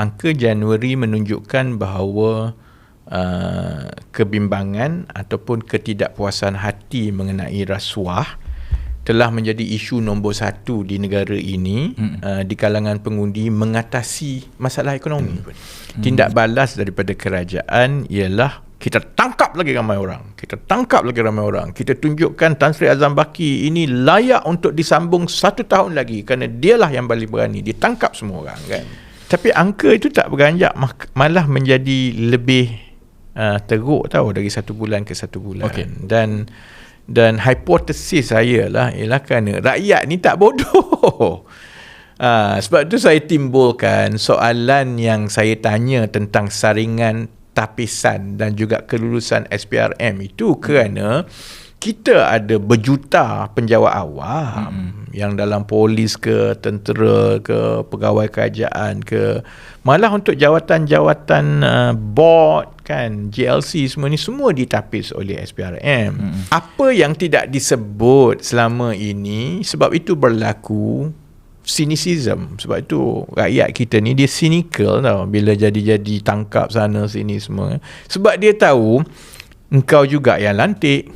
angka Januari menunjukkan bahawa uh, kebimbangan ataupun ketidakpuasan hati mengenai rasuah telah menjadi isu nombor satu di negara ini hmm. uh, di kalangan pengundi mengatasi masalah ekonomi. Hmm. Tindak balas daripada kerajaan ialah kita tangkap lagi ramai orang. Kita tangkap lagi ramai orang. Kita tunjukkan Tan Sri Azam Baki ini layak untuk disambung satu tahun lagi kerana dialah yang paling berani. Ditangkap semua orang kan. Tapi angka itu tak beranjak malah menjadi lebih uh, teruk tahu dari satu bulan ke satu bulan. Okay. Dan dan hipotesis saya lah ialah kerana rakyat ni tak bodoh. Uh, sebab tu saya timbulkan soalan yang saya tanya tentang saringan tapisan dan juga kelulusan SPRM itu kerana kita ada berjuta penjawat awam hmm. yang dalam polis ke tentera ke pegawai kerajaan ke. Malah untuk jawatan-jawatan uh, board kan GLC semua ni semua ditapis oleh SPRM hmm. apa yang tidak disebut selama ini sebab itu berlaku cynicism sebab itu rakyat kita ni dia cynical tau. Bila jadi-jadi tangkap sana sini semua. Sebab dia tahu engkau juga yang lantik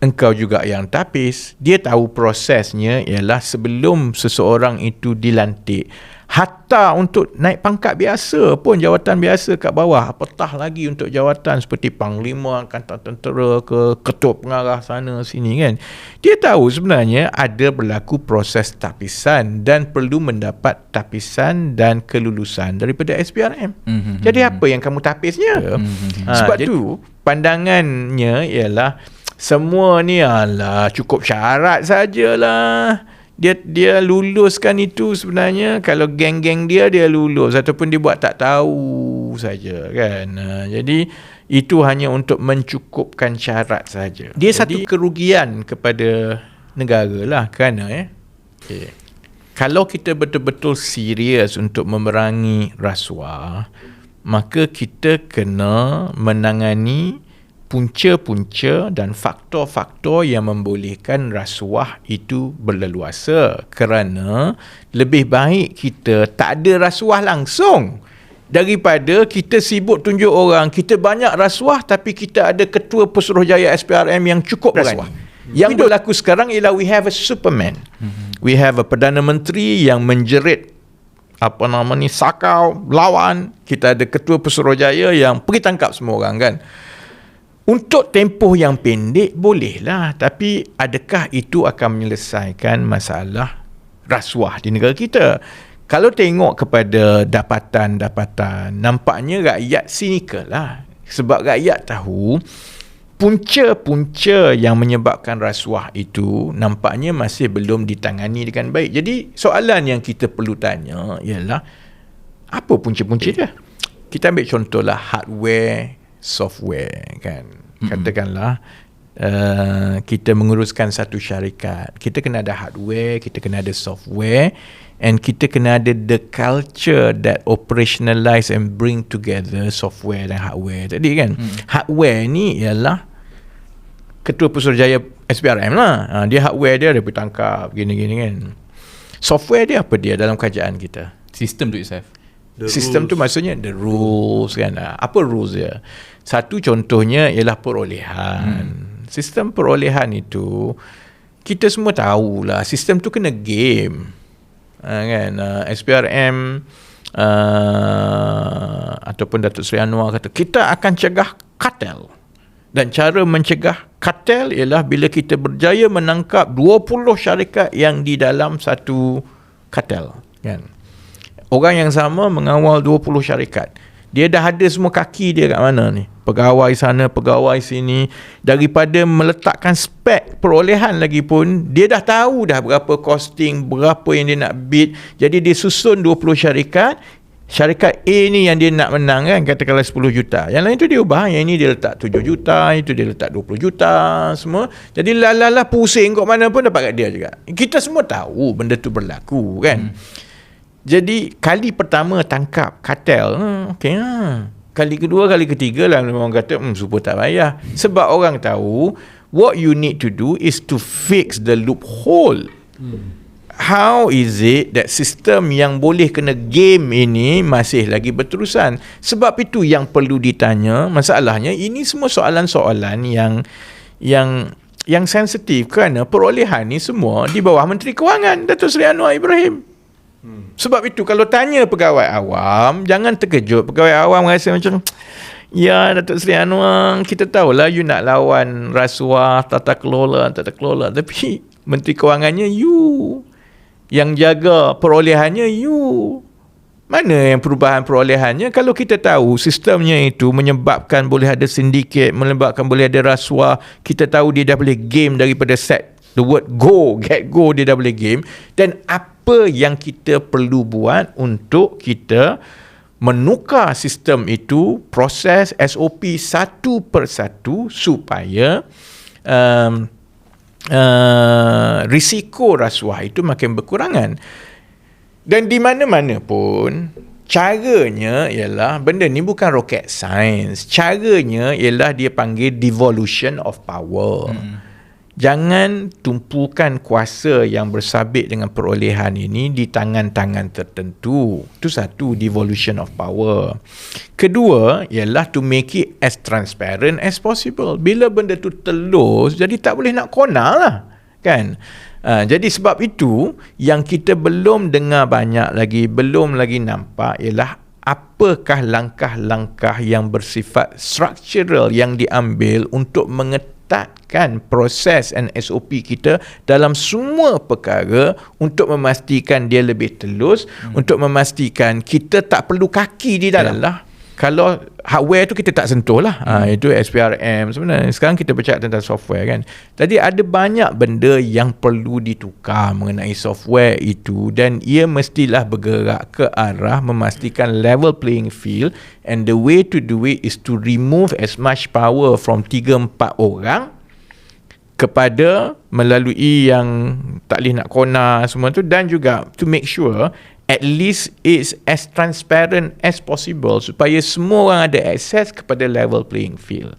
engkau juga yang tapis. Dia tahu prosesnya ialah sebelum seseorang itu dilantik. Hatta untuk naik pangkat biasa pun jawatan biasa kat bawah apatah lagi untuk jawatan seperti panglima angkatan tentera ke ketua pengarah sana sini kan? Dia tahu sebenarnya ada berlaku proses tapisan dan perlu mendapat tapisan dan kelulusan daripada SPRM mm-hmm. jadi apa yang kamu tapisnya? Mm-hmm. ha, sebab tu pandangannya ialah semua ni adalah cukup syarat sajalah. Dia dia luluskan itu sebenarnya. Kalau geng-geng dia dia lulus. Ataupun dia buat tak tahu saja kan? Ha, jadi itu hanya untuk mencukupkan syarat saja. Dia jadi, satu kerugian kepada negara lah kerana eh? Okay. kalau kita betul-betul serius untuk memerangi rasuah maka kita kena menangani punca-punca dan faktor-faktor yang membolehkan rasuah itu berleluasa. Kerana lebih baik kita tak ada rasuah langsung daripada kita sibuk tunjuk orang kita banyak rasuah tapi kita ada ketua pesuruhjaya SPRM yang cukup rasuah. Yang berlaku sekarang ialah we have a superman. We have a perdana menteri yang menjerit apa nama ni sakau lawan. Kita ada ketua pesuruhjaya yang pergi tangkap semua orang kan untuk tempoh yang pendek bolehlah tapi adakah itu akan menyelesaikan masalah rasuah di negara kita? Kalau tengok kepada dapatan-dapatan nampaknya rakyat sinikal lah sebab rakyat tahu punca-punca yang menyebabkan rasuah itu nampaknya masih belum ditangani dengan baik. Jadi soalan yang kita perlu tanya ialah apa punca-punca dia? Kita ambil contohlah hardware software kan? Mm-hmm. katakanlah uh, kita menguruskan satu syarikat. Kita kena ada hardware kita kena ada software and kita kena ada the culture that operationalize and bring together software dan hardware. Tadi kan mm. hardware ni ialah ketua pesuruhjaya SPRM lah. Ha, dia hardware dia dia pergi tangkap gini-gini kan? Software dia apa dia dalam kerajaan kita? Sistem tu itself The Sistem rules. tu maksudnya the rules kan. Apa rules dia? Satu contohnya ialah perolehan. Hmm. Sistem perolehan itu kita semua tahulah sistem tu kena game. Uh, kan uh, SPRM uh, ataupun Datuk Seri Anwar kata kita akan cegah kartel. Dan cara mencegah kartel ialah bila kita berjaya menangkap 20 syarikat yang di dalam satu kartel kan orang yang sama mengawal 20 syarikat. Dia dah ada semua kaki dia kat mana ni? Pegawai sana, pegawai sini. Daripada meletakkan spek perolehan lagi pun, dia dah tahu dah berapa costing, berapa yang dia nak bid. Jadi dia susun 20 syarikat. Syarikat A ni yang dia nak menang kan, katakanlah 10 juta. Yang lain tu dia ubah. Yang ini dia letak 7 juta, itu dia letak 20 juta, semua. Jadi lalalah pusing kok mana pun dapat kat dia juga. Kita semua tahu benda tu berlaku kan. Hmm. Jadi kali pertama tangkap kartel, hmm, okey ha. Kali kedua, kali ketiga lah orang kata, hmm, super tak payah. Sebab orang tahu, what you need to do is to fix the loophole. Hmm. how is it that sistem yang boleh kena game ini masih lagi berterusan sebab itu yang perlu ditanya masalahnya ini semua soalan-soalan yang yang yang sensitif kerana perolehan ni semua di bawah Menteri Kewangan Datuk Seri Anwar Ibrahim hmm. sebab itu kalau tanya pegawai awam jangan terkejut. Pegawai awam rasa macam Ya Datuk Seri Anwar Kita tahulah you nak lawan Rasuah Tata kelola Tata kelola. Tapi Menteri Kewangannya you. Yang jaga perolehannya you. Mana yang perubahan perolehannya? Kalau kita tahu Sistemnya itu Menyebabkan boleh ada sindiket Menyebabkan boleh ada rasuah Kita tahu dia dah boleh game Daripada set The word go Get go Dia dah boleh game. Dan apa yang kita perlu buat Untuk kita menukar sistem itu proses SOP satu persatu supaya um, uh, risiko rasuah itu makin berkurangan. Dan di mana-mana pun caranya ialah benda ni bukan rocket science. Caranya ialah dia panggil devolution of power. Hmm jangan tumpukan kuasa yang bersabit dengan perolehan ini di tangan-tangan tertentu. Itu satu, devolution of power. Kedua, ialah to make it as transparent as possible. Bila benda tu telus, jadi tak boleh nak kona lah. Kan? Uh, jadi sebab itu, yang kita belum dengar banyak lagi, belum lagi nampak ialah apakah langkah-langkah yang bersifat structural yang diambil untuk mengetahui mengetatkan proses and SOP kita dalam semua perkara untuk memastikan dia lebih telus, hmm. untuk memastikan kita tak perlu kaki di dalam lah. Kalau hardware tu kita tak sentuh lah. Hmm. Ha, itu SPRM sebenarnya. Sekarang kita bercakap tentang software kan. Jadi ada banyak benda yang perlu ditukar mengenai software itu dan ia mestilah bergerak ke arah memastikan level playing field and the way to do it is to remove as much power from 3-4 orang kepada melalui yang tak boleh nak kona semua tu dan juga to make sure at least it's as transparent as possible supaya semua orang ada access kepada level playing field.